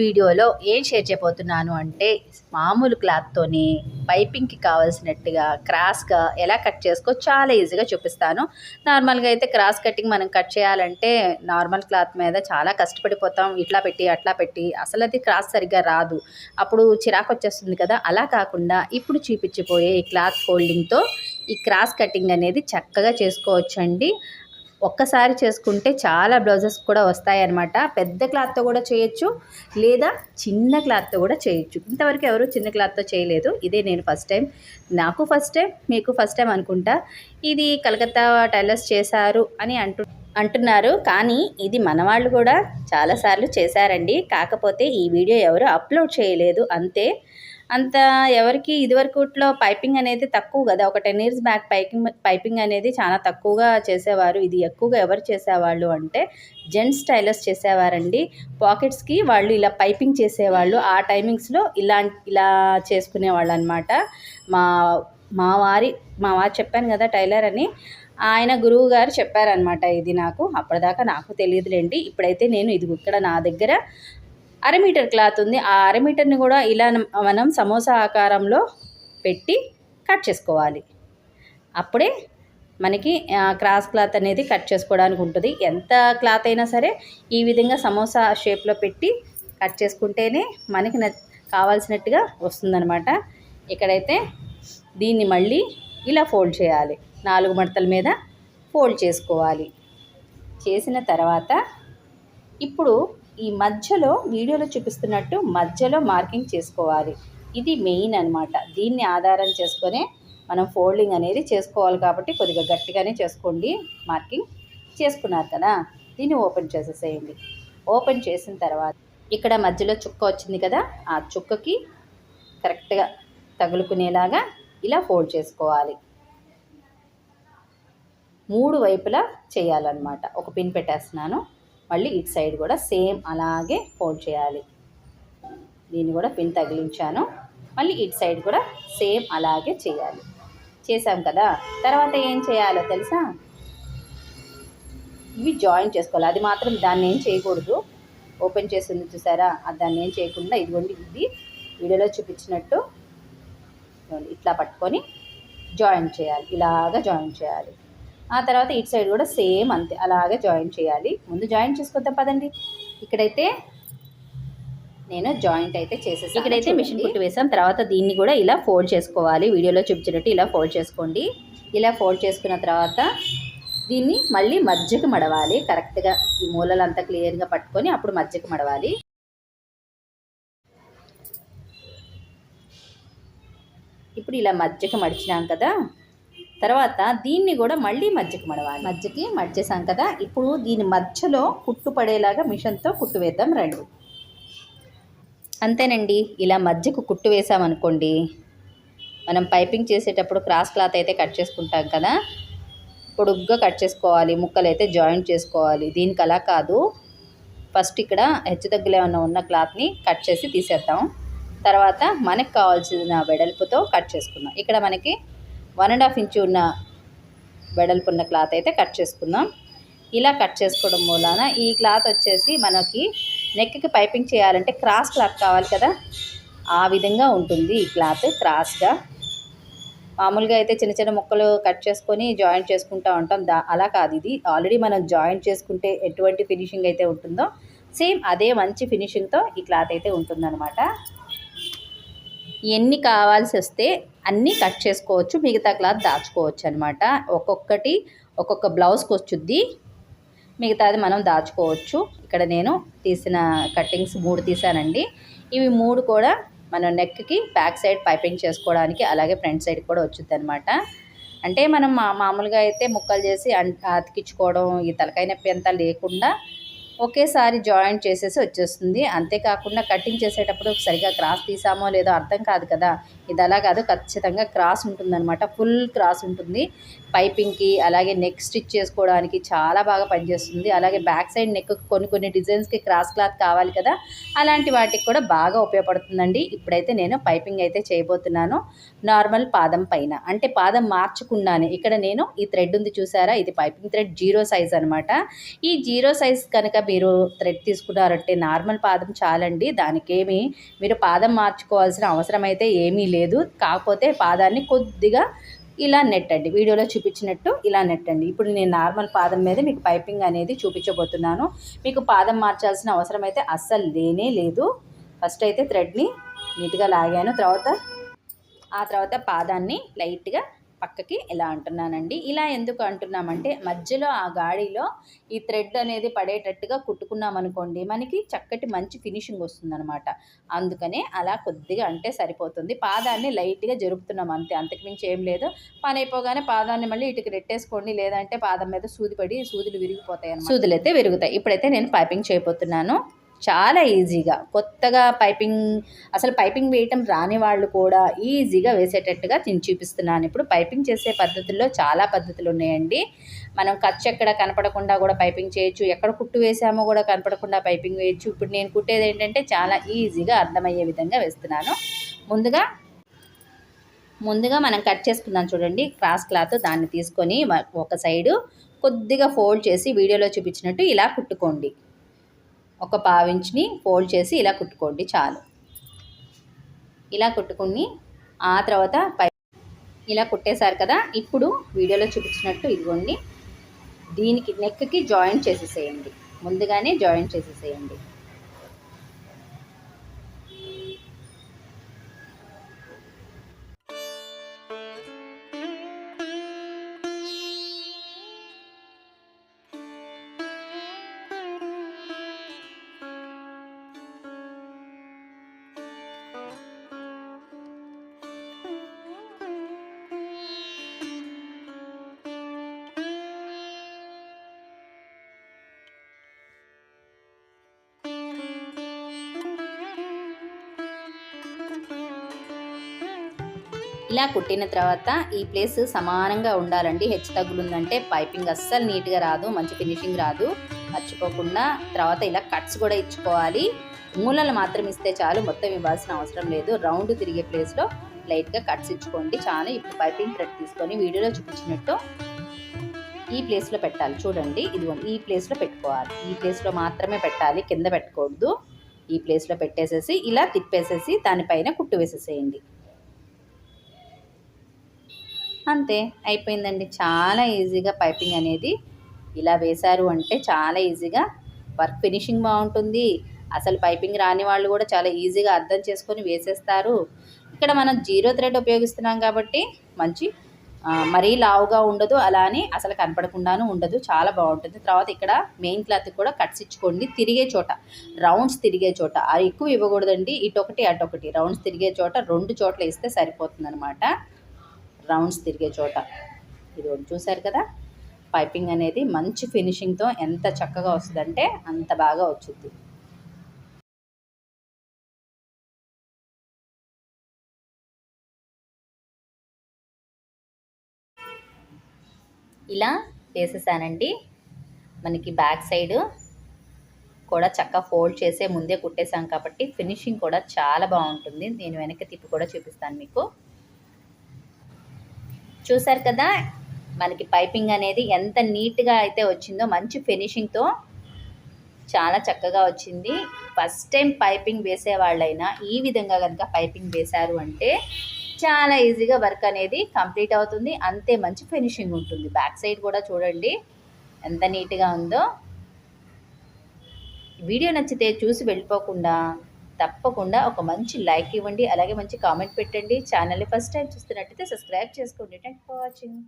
వీడియోలో ఏం షేర్ చేయబోతున్నాను అంటే మామూలు క్లాత్తోని పైపింగ్కి కావాల్సినట్టుగా క్రాస్గా ఎలా కట్ చేసుకో చాలా ఈజీగా చూపిస్తాను. నార్మల్గా అయితే క్రాస్ కటింగ్ మనం కట్ చేయాలంటే నార్మల్ క్లాత్ మీద చాలా కష్టపడిపోతాం. ఇట్లా పెట్టి అట్లా పెట్టి అసలు అది క్రాస్ సరిగ్గా రాదు. అప్పుడు చిరాకు వచ్చేస్తుంది కదా. అలా కాకుండా ఇప్పుడు చూపించిపోయే ఈ క్లాత్ ఫోల్డింగ్తో ఈ క్రాస్ కటింగ్ అనేది చక్కగా చేసుకోవచ్చండి. ఒక్కసారి చేసుకుంటే చాలా బ్లౌజెస్ కూడా వస్తాయన్నమాట. పెద్ద క్లాత్తో కూడా చేయొచ్చు లేదా చిన్న క్లాత్తో కూడా చేయొచ్చు. ఇంతవరకు ఎవరు చిన్న క్లాత్తో చేయలేదు. ఇదే నేను ఫస్ట్ టైం నాకు ఫస్ట్ టైం మీకు ఫస్ట్ టైం అనుకుంటా. ఇది కలకత్తా టైలర్స్ చేశారు అని అంటు అంటున్నారు. కానీ ఇది మన వాళ్ళు కూడా చాలాసార్లు చేశారండి. కాకపోతే ఈ వీడియో ఎవరు అప్లోడ్ చేయలేదు. అంతే. అంత ఎవరికి ఇదివరకుట్లో పైపింగ్ అనేది తక్కువ కదా. ఒక ten years back piping piping అనేది చాలా తక్కువగా చేసేవారు. ఇది ఎక్కువగా ఎవరు చేసేవాళ్ళు అంటే జెంట్స్ టైలర్స్ చేసేవారండి. పాకెట్స్కి వాళ్ళు ఇలా పైపింగ్ చేసేవాళ్ళు. ఆ టైమింగ్స్లో ఇలా ఇలా చేసుకునేవాళ్ళు అనమాట మా మా వారి మా వారు చెప్పాను కదా టైలర్ అని. ఆయన గురువు గారు చెప్పారనమాట ఇది నాకు. అప్పటిదాకా నాకు తెలియదులేండి. ఇప్పుడైతే నేను ఇది ఇక్కడ నా దగ్గర అర మీటర్ క్లాత్ ఉంది. ఆ అర మీటర్ని కూడా ఇలా మనం సమోసా ఆకారంలో పెట్టి కట్ చేసుకోవాలి. అప్పుడే మనకి క్రాస్ క్లాత్ అనేది కట్ చేసుకోవడానికి ఉంటుంది. ఎంత క్లాత్ అయినా సరే ఈ విధంగా సమోసా షేప్లో పెట్టి కట్ చేసుకుంటేనే మనకి కావాల్సినట్టుగా వస్తుందనమాట ఇక్కడైతే దీన్ని మళ్ళీ ఇలా ఫోల్డ్ చేయాలి. నాలుగు మడతల మీద ఫోల్డ్ చేసుకోవాలి. చేసిన తర్వాత ఇప్పుడు ఈ మధ్యలో వీడియోలో చూపిస్తున్నట్టు మధ్యలో మార్కింగ్ చేసుకోవాలి. ఇది మెయిన్ అనమాట దీన్ని ఆధారం చేసుకొని మనం ఫోల్డింగ్ అనేది చేసుకోవాలి కాబట్టి కొద్దిగా గట్టిగానే చేసుకోండి. మార్కింగ్ చేసుకున్నారు కదా? దీన్ని ఓపెన్ చేసేసేయండి. ఓపెన్ చేసిన తర్వాత ఇక్కడ మధ్యలో చుక్క వచ్చింది కదా? ఆ చుక్కకి కరెక్ట్గా తగులుకునేలాగా ఇలా ఫోల్డ్ చేసుకోవాలి. మూడు వైపులా చేయాలన్నమాట. ఒక పిన్ పెట్టేస్తున్నాను. మళ్ళీ ఇటు సైడ్ కూడా సేమ్ అలాగే ఫోల్డ్ చేయాలి. దీన్ని కూడా పిన్ తగిలించాను. మళ్ళీ ఇటు సైడ్ కూడా సేమ్ అలాగే చేయాలి. చేసాం కదా? తర్వాత ఏం చేయాలో తెలుసా? ఇవి జాయిన్ చేసుకోవాలి. అది మాత్రం దాన్ని ఏం చేయకూడదు. ఓపెన్ చేసింది చూసారా? అది దాన్ని ఏం చేయకుండా ఇదిగోండి ఇది వీడియోలో చూపించినట్టు ఇట్లా పట్టుకొని జాయిన్ చేయాలి. ఇలాగా జాయిన్ చేయాలి. ఆ తర్వాత ఇటు సైడ్ కూడా సేమ్ అంతే. అలాగే జాయిన్ చేయాలి. ముందు జాయిన్ చేసుకొద్దాం పదండి. ఇక్కడైతే నేను జాయింట్ అయితే చేసేసి ఇక్కడైతే మిషన్ కుట్టి వేసాం. తర్వాత దీన్ని కూడా ఇలా ఫోల్డ్ చేసుకోవాలి. వీడియోలో చూపించినట్టు ఇలా ఫోల్డ్ చేసుకోండి. ఇలా ఫోల్డ్ చేసుకున్న తర్వాత దీన్ని మళ్ళీ మధ్యకి మడవాలి. కరెక్ట్గా ఈ మూలలంతా క్లియర్గా పట్టుకొని అప్పుడు మధ్యకి మడవాలి. ఇప్పుడు ఇలా మధ్యకి మడిచినాం కదా. తర్వాత దీన్ని కూడా మళ్ళీ మధ్యకి మడవాలి. మధ్యకి మడిచేసాం కదా ఇప్పుడు దీని మధ్యలో కుట్టు పడేలాగా మిషన్తో కుట్టు వేద్దాం రండి. అంతేనండి ఇలా మధ్యకు కుట్టు వేసామనుకోండి మనం పైపింగ్ చేసేటప్పుడు క్రాస్ క్లాత్ అయితే కట్ చేసుకుంటాం కదా. పొడుగ్గా కట్ చేసుకోవాలి ముక్కలు అయితే జాయింట్ చేసుకోవాలి. దీనికి అలా కాదు. ఫస్ట్ ఇక్కడ హెచ్చు దగ్గర ఏమన్నా ఉన్న క్లాత్ని కట్ చేసి తీసేద్దాం. తర్వాత మనకు కావాల్సిన వెడల్పుతో కట్ చేసుకుందాం. ఇక్కడ మనకి వన్ అండ్ హాఫ్ ఇంచు ఉన్న వెడల్పున్న క్లాత్ అయితే కట్ చేసుకుందాం. ఇలా కట్ చేసుకోవడం మూలాన ఈ క్లాత్ వచ్చేసి మనకి నెక్కి పైపింగ్ చేయాలంటే క్రాస్ క్లాత్ కావాలి కదా? ఆ విధంగా ఉంటుంది ఈ క్లాత్ క్రాస్గా. మామూలుగా అయితే చిన్న చిన్న ముక్కలు కట్ చేసుకొని జాయింట్ చేసుకుంటూ ఉంటాం. దా అలా కాదు ఇది. ఆల్రెడీ మనం జాయింట్ చేసుకుంటే ఎటువంటి ఫినిషింగ్ అయితే ఉంటుందో సేమ్ అదే మంచి ఫినిషింగ్తో ఈ క్లాత్ అయితే ఉంటుందన్నమాట. ఎన్ని కావాల్సి వస్తే అన్నీ కట్ చేసుకోవచ్చు మిగతా క్లాత్ దాచుకోవచ్చు అనమాట ఒక్కొక్కటి ఒక్కొక్క బ్లౌజ్కి వచ్చుద్ది మిగతాది మనం దాచుకోవచ్చు. ఇక్కడ నేను తీసిన కట్టింగ్స్ మూడు తీసానండి ఇవి మూడు కూడా మన నెక్కి బ్యాక్ సైడ్ పైపింగ్ చేసుకోవడానికి అలాగే ఫ్రంట్ సైడ్ కూడా వచ్చుద్ది అనమాట అంటే మనం మా మామూలుగా అయితే ముక్కలు చేసి అతికించుకోవడం ఈ తలకాయ నొప్పి అంతా లేకుండా ఒకేసారి జాయింట్ చేసేసి వచ్చేస్తుంది. అంతేకాకుండా కటింగ్ చేసేటప్పుడు సరిగా క్రాస్ తీసామో లేదో అర్థం కాదు కదా. ఇది అలా కాదు. ఖచ్చితంగా క్రాస్ ఉంటుందన్నమాట. ఫుల్ క్రాస్ ఉంటుంది. పైపింగ్కి అలాగే నెక్ స్టిచ్ చేసుకోవడానికి చాలా బాగా పనిచేస్తుంది. అలాగే బ్యాక్ సైడ్ నెక్ కొన్ని కొన్ని డిజైన్స్కి క్రాస్ క్లాత్ కావాలి కదా. అలాంటి వాటికి కూడా బాగా ఉపయోగపడుతుందండి. ఇప్పుడైతే నేను పైపింగ్ అయితే చేయబోతున్నాను. నార్మల్ పాదం పైన. అంటే పాదం మార్చకుండానే. ఇక్కడ నేను ఈ థ్రెడ్ ఉంది చూసారా? ఇది పైపింగ్ థ్రెడ్ జీరో సైజ్ అనమాట ఈ జీరో సైజ్ కనుక మీరు థ్రెడ్ తీసుకున్నారంటే నార్మల్ పాదం చాలండి. దానికేమి మీరు పాదం మార్చుకోవాల్సిన అవసరం అయితే ఏమీ లేదు. కాకపోతే పాదాన్ని కొద్దిగా ఇలా నెట్టండి. వీడియోలో చూపించినట్టు ఇలా నెట్టండి. ఇప్పుడు నేను నార్మల్ పాదం మీద మీకు పైపింగ్ అనేది చూపించబోతున్నాను. మీకు పాదం మార్చాల్సిన అవసరం అయితే అస్సలు లేనే లేదు. ఫస్ట్ అయితే థ్రెడ్ని నీట్గా లాగాను. తర్వాత ఆ తర్వాత పాదాన్ని లైట్గా పక్కకి ఇలా అంటున్నానండి. ఇలా ఎందుకు అంటున్నామంటే మధ్యలో ఆ గాడిలో ఈ థ్రెడ్ అనేది పడేటట్టుగా కుట్టుకున్నాం అనుకోండి మనకి చక్కటి మంచి ఫినిషింగ్ వస్తుందన్నమాట. అందుకనే అలా కొద్దిగా అంటే సరిపోతుంది. పాదాన్ని లైట్గా జరుపుతున్నాం అంతే. అంతకుమించి ఏం లేదు. పని అయిపోగానే పాదాన్ని మళ్ళీ ఇటుకి రెట్టేసుకోండి లేదంటే పాదం మీద సూది పడి సూదులు విరిగిపోతాయి సూదులు అయితే విరుగుతాయి. ఇప్పుడైతే నేను పైపింగ్ చేయబోతున్నాను. చాలా ఈజీగా. కొత్తగా పైపింగ్ అసలు పైపింగ్ వేయటం రాని వాళ్ళు కూడా ఈజీగా వేసేటట్టుగా నేను చూపిస్తున్నాను. ఇప్పుడు పైపింగ్ చేసే పద్ధతుల్లో చాలా పద్ధతులు ఉన్నాయండి. మనం ఖర్చు ఎక్కడ కనపడకుండా కూడా పైపింగ్ చేయొచ్చు. ఎక్కడ కుట్టు వేసామో కూడా కనపడకుండా పైపింగ్ వేయచ్చు. ఇప్పుడు నేను కుట్టేది ఏంటంటే చాలా ఈజీగా అర్థమయ్యే విధంగా వేస్తున్నాను. ముందుగా ముందుగా మనం కట్ చేసుకుందాం చూడండి. క్రాస్ క్లాత్ దాన్ని తీసుకొని ఒక సైడు కొద్దిగా ఫోల్డ్ చేసి వీడియోలో చూపించినట్టు ఇలా కుట్టుకోండి. ఒక పావించిని ఫోల్డ్ చేసి ఇలా కుట్టుకోండి చాలు. ఇలా కుట్టుకుని ఆ తర్వాత పై ఇలా కుట్టేశారు కదా ఇప్పుడు వీడియోలో చూపించినట్టు ఇదిగోండి. దీనికి నెక్కి జాయింట్ చేసేసేయండి. ముందుగానే జాయింట్ చేసేసేయండి. ఇలా కుట్టిన తర్వాత ఈ ప్లేస్ సమానంగా ఉండాలండి. హెచ్చు తగ్గులుందంటే పైపింగ్ అస్సలు నీట్గా రాదు మంచి ఫినిషింగ్ రాదు. మర్చిపోకుండా తర్వాత ఇలా కట్స్ కూడా ఇచ్చుకోవాలి. మూలలు మాత్రం ఇస్తే చాలు మొత్తం ఇవ్వాల్సిన అవసరం లేదు. రౌండ్ తిరిగే ప్లేస్లో లైట్గా కట్స్ ఇచ్చుకోండి. చాలా ఇప్పుడు పైపింగ్ థ్రెడ్ తీసుకొని వీడియోలో చూపించినట్టు ఈ ప్లేస్లో పెట్టాలి. చూడండి ఇదిగోండి ఈ ప్లేస్లో పెట్టుకోవాలి. ఈ ప్లేస్లో మాత్రమే పెట్టాలి కింద పెట్టకూడదు. ఈ ప్లేస్లో పెట్టేసేసి ఇలా తిప్పేసేసి దానిపైన కుట్టు వేసేసేయండి. అంతే అయిపోయిందండి. చాలా ఈజీగా పైపింగ్ అనేది ఇలా వేశారు అంటే చాలా ఈజీగా వర్క్ ఫినిషింగ్ బాగుంటుంది. అసలు పైపింగ్ రాని వాళ్ళు కూడా చాలా ఈజీగా అర్థం చేసుకొని వేసేస్తారు. ఇక్కడ మనం జీరో థ్రెడ్ ఉపయోగిస్తున్నాం కాబట్టి మంచి మరీ లావుగా ఉండదు అలా అని అసలు కనపడకుండాను ఉండదు. చాలా బాగుంటుంది. తర్వాత ఇక్కడ మెయిన్ క్లాత్ కూడా కట్స్ ఇచ్చుకోండి. తిరిగే చోట రౌండ్స్ తిరిగే చోట అది ఎక్కువ ఇవ్వకూడదండి. ఇటొకటి అటొకటి. రౌండ్స్ తిరిగే చోట రెండు చోట్ల ఇస్తే సరిపోతుంది అనమాట రౌండ్స్ తిరిగే చోట. ఇది చూసారు కదా? పైపింగ్ అనేది మంచి ఫినిషింగ్తో ఎంత చక్కగా వస్తుందంటే అంత బాగా వచ్చింది ఇలా వేసేసానండి. మనకి బ్యాక్ సైడ్ కూడా చక్కగా ఫోల్డ్ చేసే ముందే కుట్టేసాం కాబట్టి ఫినిషింగ్ కూడా చాలా బాగుంటుంది. నేను వెనక్కి తిప్పి కూడా చూపిస్తాను మీకు. చూసారు కదా మనకి పైపింగ్ అనేది ఎంత నీట్గా అయితే వచ్చిందో మంచి ఫినిషింగ్తో చాలా చక్కగా వచ్చింది. ఫస్ట్ టైం పైపింగ్ వేసే వాళ్ళైనా ఈ విధంగా కనుక పైపింగ్ వేశారు అంటే చాలా ఈజీగా వర్క్ అనేది కంప్లీట్ అవుతుంది. అంతే మంచి ఫినిషింగ్ ఉంటుంది. బ్యాక్ సైడ్ కూడా చూడండి ఎంత నీట్గా ఉందో. వీడియో నచ్చితే చూసి వెళ్ళిపోకుండా తప్పకుండా ఒక మంచి లైక్ ఇవ్వండి అలాగే మంచి కామెంట్ పెట్టండి. ఛానల్ని ఫస్ట్ టైం చూస్తున్నట్టయితే సబ్స్క్రైబ్ చేసుకోండి. Thank for watching.